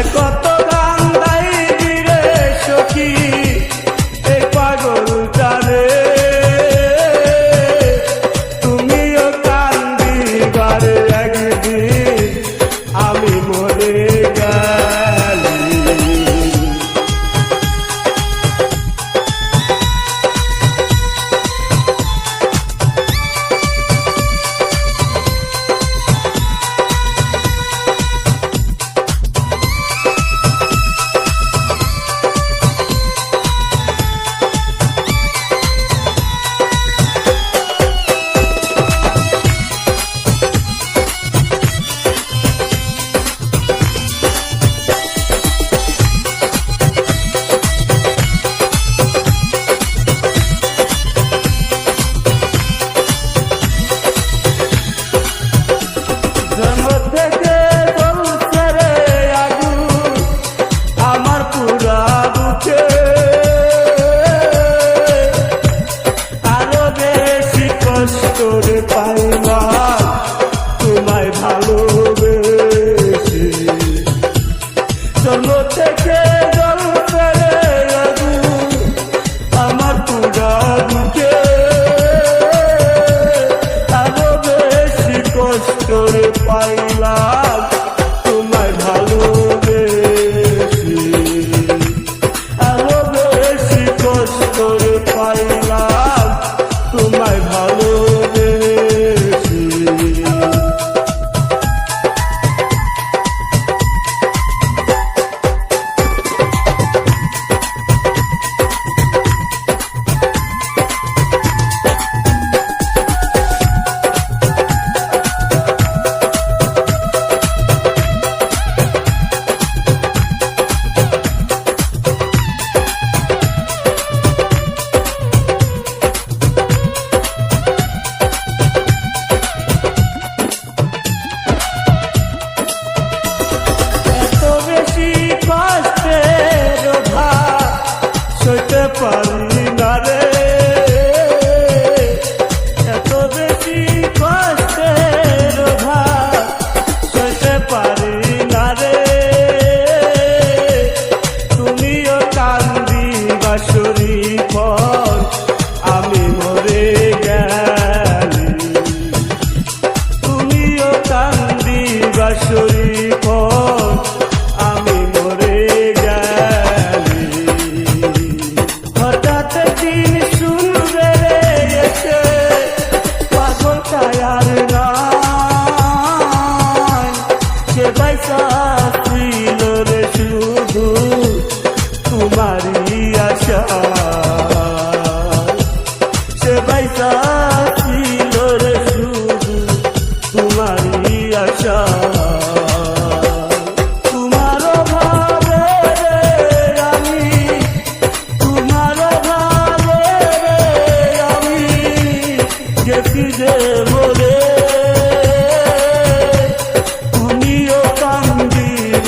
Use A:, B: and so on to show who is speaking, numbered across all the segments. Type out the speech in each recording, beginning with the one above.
A: আর কত পারি না রে। আর নাই সে বাইসা ছিল রে শুধু তোমারই আশা। সে বাইসা ছিল রে শুধু তোমারই আশা।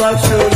A: ulaşır.